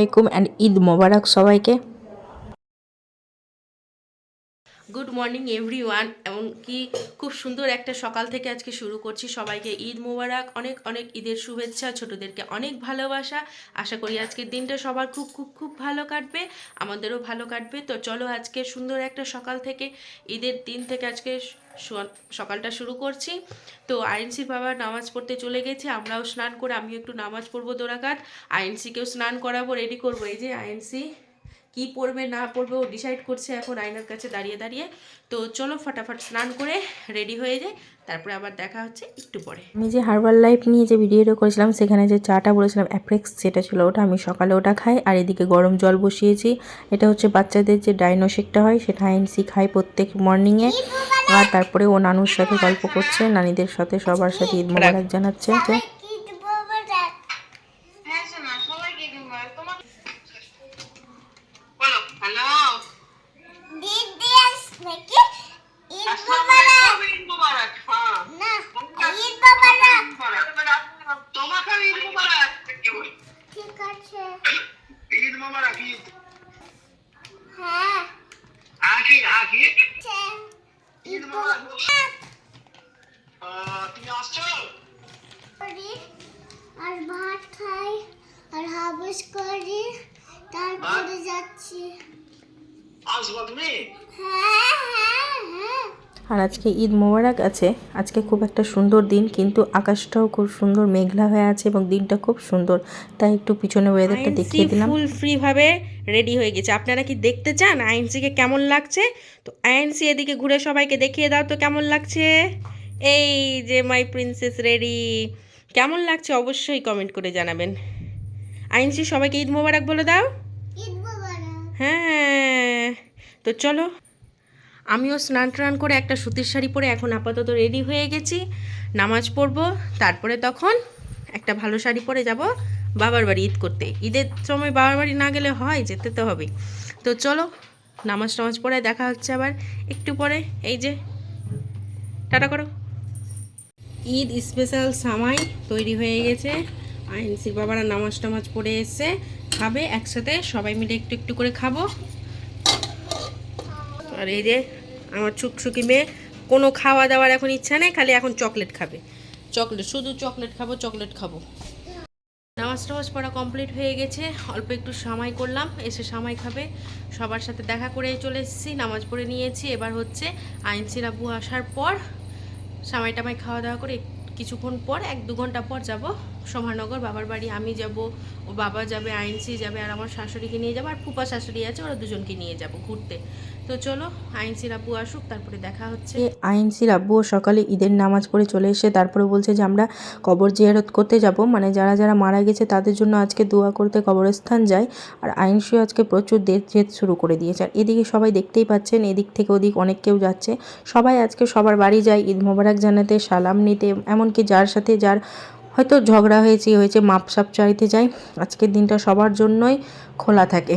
আলাইকুম অ্যান্ড ঈদ মোবারক সবাইকে। Good morning every one এমনকি খুব সুন্দর একটা সকাল থেকে আজকে শুরু করছি। সবাইকে ঈদ মোবারক, অনেক অনেক ঈদের শুভেচ্ছা, ছোটদেরকে অনেক ভালোবাসা। আশা করি আজকের দিনটা সবার খুব খুব খুব ভালো কাটবে, আমাদেরও ভালো কাটবে। তো চলো আজকে সুন্দর একটা সকাল থেকে, ঈদের দিন থেকে আজকে সকালটা শুরু করছি। তো আইনসির বাবা নামাজ পড়তে চলে গেছে, আমরাও স্নান করে, আমিও একটু নামাজ পড়ব দোরাকাত আইনসিকেও স্নান করাবো রেডি করব। এই যে আইনসি কি পড়বে, না পড়বে, ও ডিসাইড করছে এখন আয়নার কাছে দাঁড়িয়ে দাঁড়িয়ে। তো চলো ফটাফট স্নান করে রেডি হয়ে যায় তারপরে আবার দেখা হচ্ছে একটু পরে। আমি যে হার্বাল লাইফ নিয়ে যে ভিডিওটা করেছিলাম, সেখানে যে চাটা বলেছিলাম অ্যাপ্রেক্স যেটা ছিল ওটা আমি সকালে ওটা খাই, আর এদিকে গরম জল বসিয়েছি। এটা হচ্ছে বাচ্চাদের যে ডাইনো শেকটা হয়, সেটা আইনসি খাই প্রত্যেক মর্নিংয়ে আর তারপরে ও নানুর সাথে গল্প করছে, নানিদের সাথে সবার সাথে ঈদ মোবারক জানাচ্ছে যে হ্যাঁ শোনা সবাইকে ঈদ মুবারক তোমার বলো হ্যালো দিদি নাকি ঈদ আসসালামু আলাইকুম ঈদ মুবারক হ্যাঁ না ঈদ মোবারক তোমাকে ঈদ মুবারক ঠিক আছে ঈদ মুবারক ঈদ হ্যাঁ আকি আকি আছে। ঈদ মুবারক আহ, তুমি আসছো করি আর ভাত খাই আর করি তারপরে যাচ্ছি। আসব তুমি হ্যাঁ হ্যাঁ হ্যাঁ। আর আজকে ঈদ মোবারক আছে। আজকে খুব একটা সুন্দর দিন কিন্তু আকাশটাও খুব সুন্দর মেঘলা হয়ে আছে এবং দিনটা খুব সুন্দর। তাই একটু পিছনে ওয়েদারটা দেখিয়ে দিলাম। ফুল ফ্রি ভাবে রেডি হয়ে গেছে। আপনারা কি দেখতে চান? আইনসিকে কেমন লাগছে? তো আইনসি এদিকে ঘুরে সবাইকে দেখিয়ে দাও তো কেমন লাগছে। এই যে মাই প্রিন্সেস রেডি কেমন লাগছে? অবশ্যই কমেন্ট করে জানাবেন। আইনসি সবাইকে ঈদ মোবারক বলে দাও। হ্যাঁ তো চলো। আমিও স্নান টান করে একটা সুতির শাড়ি পরে এখন আপাতত রেডি হয়ে গেছি। নামাজ পড়ব তারপরে তখন একটা ভালো শাড়ি পরে যাব বাবার বাড়ি ঈদ করতে। ঈদের সময় বাবার বাড়ি না গেলে হয় যেতে তো হবে তো চলো নামাজ টামাজ পড়ে দেখা হচ্ছে আবার একটু পরে। এই যে টাটা করো। ঈদ স্পেশাল সামাই তৈরি হয়ে গেছে। আইনসির বাবারা নামাজ টামাজ পড়ে এসে খাবে, একসাথে সবাই মিলে একটু একটু করে খাব। আর এই যে আমার ছুকছুকি মেয়ে, কোনো খাওয়া দাওয়ার এখন ইচ্ছা নেই, খালি এখন চকলেট খাবে। চকলেট, শুধু চকলেট খাব চকলেট খাব। নামাজ টামাজ পড়া কমপ্লিট হয়ে গেছে, অল্প একটু সামাই করলাম, এসে সামাই খাবে। সবার সাথে দেখা করে চলে এসেছি, নামাজ পড়ে নিয়েছি। এবার হচ্ছে আইনসির আব্বু আসার পর সামাই টামাই খাওয়া দাওয়া করে কিছুক্ষণ পর, এক দু ঘণ্টা পর যাব। সমারনগর বাবার বাড়ি আমি যাব, ও বাবা যাবে, আইনসি যাবে, আর আমার শাশুড়িকে নিয়ে যাব, আর ফুপা শাশুড়ি আছে, ওরা দুজনকে নিয়ে যাব ঘুরতে। তো চলো, আইনসির আব্বু আসুক, তারপরে দেখা হচ্ছে। আইনসির আব্বুও সকালে ঈদের নামাজ পড়ে চলে এসে তারপরে বলছে যে, আমরা কবর জিয়ারত করতে যাব। মানে যারা যারা মারা গেছে, তাদের জন্য আজকে দোয়া করতে কবরস্থান যায়। আর আইনসিও আজকে প্রচুর দের জেদ শুরু করে দিয়েছে। আর এদিকে সবাই দেখতেই পাচ্ছেন, এদিক থেকে ওদিক অনেক কেউ যাচ্ছে। সবাই আজকে সবার বাড়ি যায়, ঈদ মোবারক জানাতে, সালাম নিতে, এমনকি যার সাথে যার হয়তো ঝগড়া হয়েছে হয়েছে মাপ সাপ চাইতে যায় আজকের দিনটা সবার জন্যই খোলা থাকে।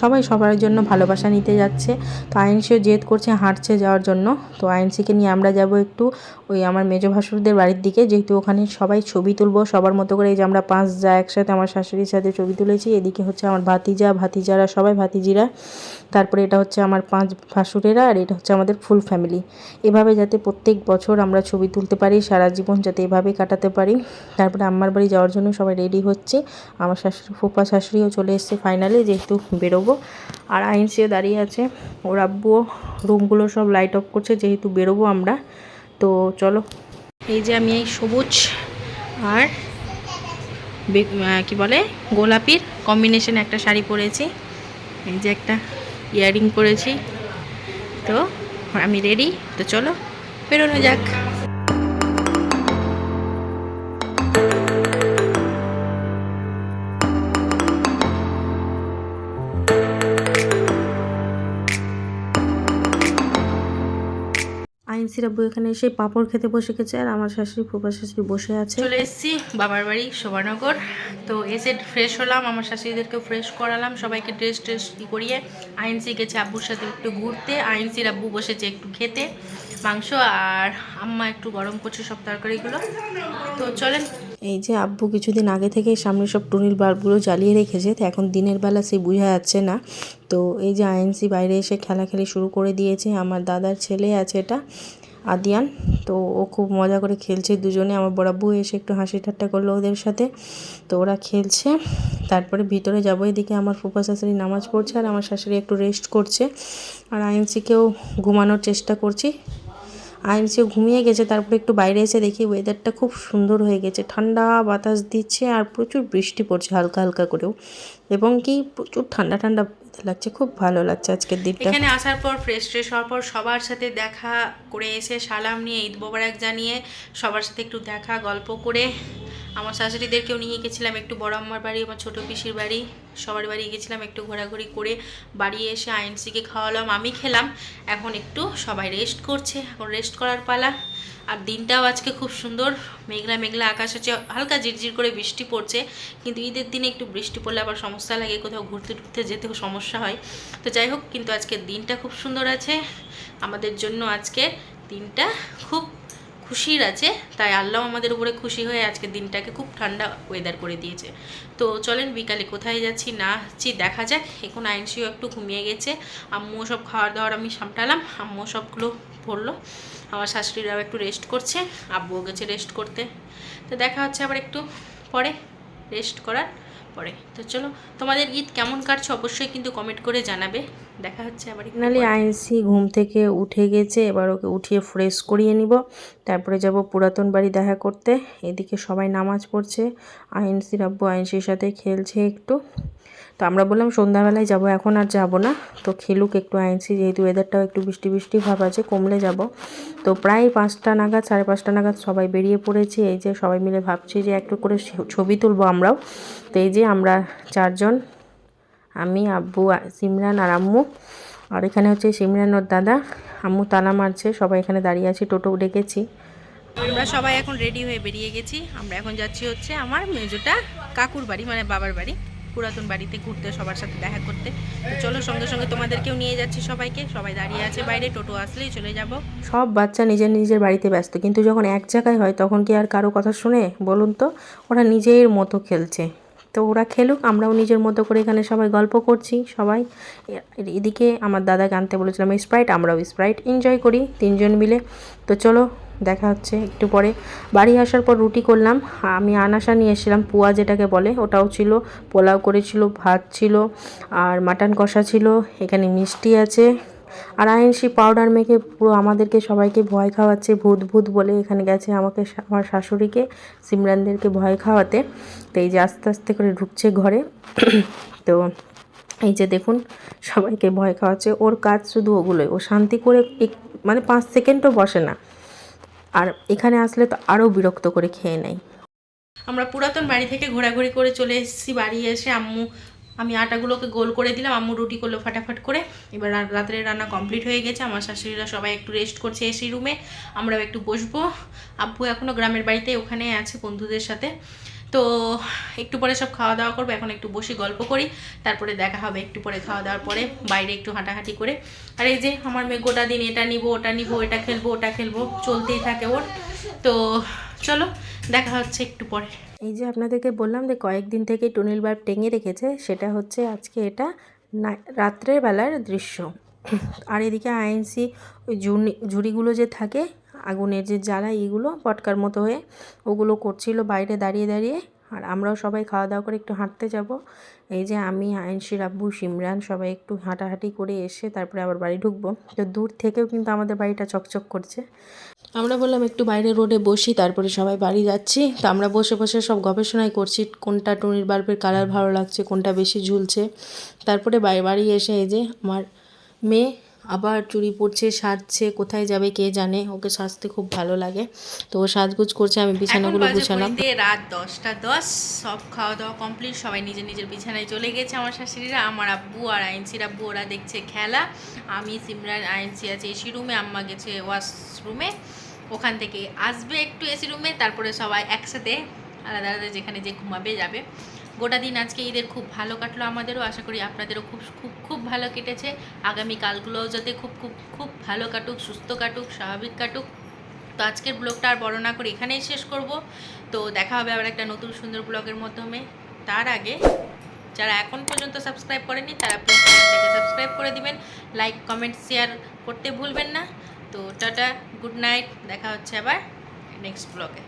সবাই সবার জন্য ভালোবাসা নিতে যাচ্ছে। তো আইনসিও জেদ করছে হাঁটছে যাওয়ার জন্য। তো আইনসিকে নিয়ে আমরা যাব একটু ওই আমার মেজো ভাসুরদের বাড়ির দিকে। যেহেতু ওখানে সবাই ছবি তুলবো, সবার মতো করে এই যে আমরা পাঁচ যা একসাথে আমার শাশুড়ির সাথে ছবি তুলেছি, এদিকে হচ্ছে আমার ভাতিজা, ভাতিজারা সবাই ভাতিজিরা। তারপরে এটা হচ্ছে আমার পাঁচ ভাসুরেরা আর এটা হচ্ছে আমাদের ফুল ফ্যামিলি। এভাবে যাতে প্রত্যেক বছর আমরা ছবি তুলতে পারি, সারা জীবন যাতে এভাবে কাটাতে পারি। তারপরে আম্মার বাড়ি যাওয়ার জন্য সবাই রেডি হচ্ছে। আমার শাশুড়ি ফুপা শাশুড়িও চলে এসছে ফাইনালি, যেহেতু বেরোবো আর আইনসিও দাঁড়িয়ে আছে। ওর আব্বুও রুমগুলো সব লাইট অফ করছে, যেহেতু বেরোবো আমরা। তো চলো। এই যে আমি এই সবুজ আর কি বলে? গোলাপির কম্বিনেশন একটা শাড়ি পরেছি। এই যে একটা ইয়ারিং পরেছি। তো আমি রেডি তো চলো, বেরোনো যাক। আব্বু এখানে এসে পাপড় খেতে বসে গেছে আর আমার শাশুড়ি ফুপা শাশুড়ি বসে আছে। চলে এসেছি বাবার বাড়ি শোভানগর। তো এসে ফ্রেশ হলাম আমার শাশুড়িদেরকে ফ্রেশ করালাম সবাইকে ড্রেস ট্রেস করিয়ে আইনসি গেছে আব্বুর সাথে একটু ঘুরতে। আইনসির আব্বু বসেছে একটু খেতে মাংস আর আম্মা একটু গরম করছে সব তরকারিগুলো। তো চলেন। এই যে আব্বু কিছুদিন আগে থেকে সামনে সব টুনির বাল্বগুলো জ্বালিয়ে রেখেছে তো এখন দিনের বেলা সে বোঝা যাচ্ছে না। তো এই যে আইএনসি বাইরে এসে খেলাখেলি শুরু করে দিয়েছে আমার দাদার ছেলে আছে এটা। আদিয়ান। তো ও খুব মজা করে খেলছে দুজনে। আমার বড়াব্বু এসে একটু হাসি ঠাট্টা করল ওদের সাথে। তো ওরা খেলছে। তারপরে ভিতরে যাব। এদিকে আমার ফুপা শাশুড়ি নামাজ পড়ছে আর আমার শাশুড়ি একটু রেস্ট করছে। আর আইএনসিকেও ঘুমানোর চেষ্টা করছি। আইনসিও ঘুমিয়ে গেছে। তারপরে একটু বাইরে এসে দেখি ওয়েদারটা খুব সুন্দর হয়ে গেছে। ঠান্ডা বাতাস দিচ্ছে আর প্রচুর বৃষ্টি পড়ছে হালকা হালকা করেও। এবং কি প্রচুর ঠান্ডা ঠান্ডা লাগছে, খুব ভালো লাগছে আজকের দিনটা। এখানে আসার পর ফ্রেশ ট্রেশ হওয়ার পর সবার সাথে দেখা করে এসে সালাম নিয়ে, ঈদ মোবারক জানিয়ে সবার সাথে একটু দেখা, গল্প করে আমার শাশুড়িদেরকেও নিয়ে গেছিলাম একটু বড় আম্মার বাড়ি, আমার ছোটো পিসির বাড়ি। সবার বাড়ি গেছিলাম একটু ঘোরাঘুরি করে, বাড়ি এসে আইনসিকে খাওয়ালাম, আমি খেলাম। এখন একটু সবাই রেস্ট করছে, এখন রেস্ট করার পালা। আর দিনটাও আজকে খুব সুন্দর, মেঘলা মেঘলা আকাশ আছে হালকা ঝিরঝির করে বৃষ্টি পড়ছে। কিন্তু ঈদের দিনে একটু বৃষ্টি পড়লে আবার সমস্যা লাগে, কোথাও ঘুরতে টুরতে যেতেও সমস্যা হয়। তো যাই হোক, কিন্তু আজকের দিনটা খুব সুন্দর আছে। আমাদের জন্য আজকে দিনটা খুব খুশির আছে, তাই আল্লাহ আমাদের উপরে খুশি হয়ে আজকের দিনটাকে খুব ঠান্ডা ওয়েদার করে দিয়েছে। তো চলেন বিকালে কোথায় যাচ্ছি না যাচ্ছি দেখা যাক, এখন আইনসিও একটু ঘুমিয়ে গেছে, আম্মুও সব খাওয়ার দাওয়ার আমি সামটালাম আম্মু সবগুলো পড়ল, আমার শাশুড়িরাও একটু রেস্ট করছে, আব্বুও গেছে রেস্ট করতে। তো দেখা হচ্ছে আবার একটু পরে রেস্ট করার পরে। তো চলো, তোমাদের ঈদ কেমন কাটছে অবশ্যই কিন্তু কমেন্ট করে জানাবে। দেখা হচ্ছে আবার ফাইনালি আইনসি ঘুম থেকে উঠে গেছে এবার ওকে উঠিয়ে ফ্রেশ করিয়ে নিব। তারপরে যাব পুরাতন বাড়ি দেখা করতে। এদিকে সবাই নামাজ পড়ছে। আইনসির আব্বু আইনসির সাথে খেলছে একটু। তো আমরা বললাম সন্ধ্যাবেলায় যাব এখন আর যাব না। তো খেলুক একটু আইনসি যেহেতু ওয়েদারটাও একটু বৃষ্টি বৃষ্টি ভাব আছে কমলে যাব। তো প্রায় পাঁচটা নাগাদ সাড়ে পাঁচটা নাগাদ সবাই বেরিয়ে পড়েছি। এই যে সবাই মিলে ভাবছি যে একটু করে ছবি তুলবো আমরাও। তো এই যে আমরা চারজন আমি আব্বু সিমরান আর আম্মু। আর এখানে হচ্ছে সিমরান ওর দাদা। আম্মু তালা মারছে সবাই এখানে দাঁড়িয়ে আছি টোটো ডেকেছি। আমরা সবাই এখন রেডি হয়ে বেরিয়ে গেছি। আমরা এখন যাচ্ছি হচ্ছে আমার মেজোটা কাকুর বাড়ি মানে বাবার বাড়ি পুরাতন বাড়িতে ঘুরতে সবার সাথে দেখা করতে। তো চলো সঙ্গে সঙ্গে তোমাদেরকেও নিয়ে যাচ্ছি সবাইকে। সবাই দাঁড়িয়ে আছে বাইরে টোটো আসলেই চলে যাব। সব বাচ্চা নিজের নিজের বাড়িতে ব্যস্ত কিন্তু যখন এক জায়গায় হয় তখন কি আর কারও কথা শুনে? বলুন তো ওরা নিজের মতো খেলছে। তো ওরা খেলুক, আমরাও নিজের মতো করে এখানে সবাই গল্প করছি, সবাই। এদিকে আমার দাদাকে আনতে বলেছিলাম স্প্রাইট, আমরাও স্প্রাইট এনজয় করি তিনজন মিলে। তো চলো, দেখা হচ্ছে একটু পরে। বাড়ি আসার পর রুটি করলাম, আমি আনাসা নিয়ে এসেছিলাম, পুয়া যেটাকে বলে, ওটাও ছিল, পোলাও করেছিল, ভাত ছিল, আর মাটন কষা ছিল, এখানে মিষ্টি আছে। আর আইনসি পাউডার মেখে পুরো আমাদেরকে সবাইকে ভয় খাওয়াচ্ছে, ভূত ভূত বলে এখানে গেছে আমাকে আমার শাশুড়িকে, সিমরানদেরকে ভয় খাওয়াতে। তো এই যে আস্তে আস্তে করে ঢুকছে ঘরে। তো এই যে দেখুন, সবাইকে ভয় খাওয়াচ্ছে। ওর কাজ শুধু ওগুলোই। ও শান্তি করে মানে পাঁচ সেকেন্ডও বসে না। আর এখানে আসলে তো আরও বিরক্ত করে খেয়ে নেয়। আমরা পুরাতন বাড়ি থেকে ঘোরাঘুরি করে চলে এসেছি। বাড়ি এসে আম্মু আমি আটাগুলোকে গোল করে দিলাম, আম্মু রুটি করল ফাটাফাট করে। এবার রাতের রান্না কমপ্লিট হয়ে গেছে, আমার শাশুড়িরা সবাই একটু রেস্ট করছে এসি রুমে আমরাও একটু বসবো। আব্বু এখনও গ্রামের বাড়িতে ওখানে আছে বন্ধুদের সাথে। তো একটু পরে সব খাওয়া দাওয়া করব, এখন একটু বসে গল্প করি, তারপরে দেখা হবে একটু পরে খাওয়া দাওয়ার পরে, বাইরে একটু হাঁটাহাঁটি করে। আর এই যে আমার মেয়ে গোটা দিন এটা নিব, ওটা নিব, এটা খেলব, ওটা খেলব, চলতেই থাকে ওর। তো চলো, দেখা হচ্ছে একটু পরে। এই যে আপনাদেরকে বললাম যে কয়েকদিন থেকে টুনিল বাল্ব টেঙে রেখেছে, সেটা হচ্ছে আজকে এটা রাত্রের বেলার দৃশ্য। আর এদিকে আইনসি ওই ঝুনি ঝুড়িগুলো যে থাকে, আগুনের যে জ্বালা এগুলো পটকার মতো হয়ে ওগুলো করছিল বাইরে দাঁড়িয়ে দাঁড়িয়ে। আর আমরাও সবাই খাওয়া দাওয়া করে একটু হাঁটতে যাব। এই যে আমি আইনসির আব্বু সিমরান সবাই একটু হাঁটাহাঁটি করে এসে তারপরে আবার বাড়ি ঢুকবো। তো দূর থেকেও কিন্তু আমাদের বাড়িটা চকচক করছে। আমরা বললাম একটু বাইরে রোডে বসি, তারপরে সবাই বাড়ি যাচ্ছি। তো আমরা বসে বসে সব গবেষণাই করছি, কোনটা টুনির বাল্বের কালার ভালো লাগছে, কোনটা বেশি ঝুলছে। তারপরে বাড়ি বাড়ি এসে এই যে আমার মেয়ে আবার চুরি পরছে সাজছে কোথায় যাবে কে জানে ওকে সাজতে খুব ভালো লাগে। তো ও সাজগুজ করছে আমি বিছানাগুলো গুছালাম। রাত দশটা দশ সব খাওয়া দাওয়া কমপ্লিট সবাই নিজের নিজের বিছানায় চলে গেছে আমার শাশুড়িরা আমার আব্বু আর আইনসির আব্বু ওরা দেখছে খেলা। আমি সিমরান আইনসি আছে এসি রুমে আম্মা গেছে ওয়াশরুমে ওখান থেকে আসবে একটু এসি রুমে তারপরে সবাই একসাথে আলাদা আলাদা যেখানে যে ঘুমাবে যাবে। গোটা দিন আজকে ঈদের খুব ভালো কাটলো আমাদেরও, আশা করি আপনাদেরও খুব খুব খুব ভালো কেটেছে। আগামী কালগুলোও যাতে খুব খুব খুব ভালো কাটুক, সুস্থ কাটুক, স্বাভাবিক কাটুক। তো আজকের ব্লগটা আর বড় না করে এখানেই শেষ করব। তো দেখা হবে আবার একটা নতুন সুন্দর ব্লগের মাধ্যমে। তার আগে যারা এখন পর্যন্ত সাবস্ক্রাইব করেনি তারা প্লিজ চ্যানেলটাকে সাবস্ক্রাইব করে দিবেন। লাইক কমেন্ট শেয়ার করতে ভুলবেন না। তো টাটা গুড নাইট দেখা হচ্ছে আবার নেক্সট ব্লগে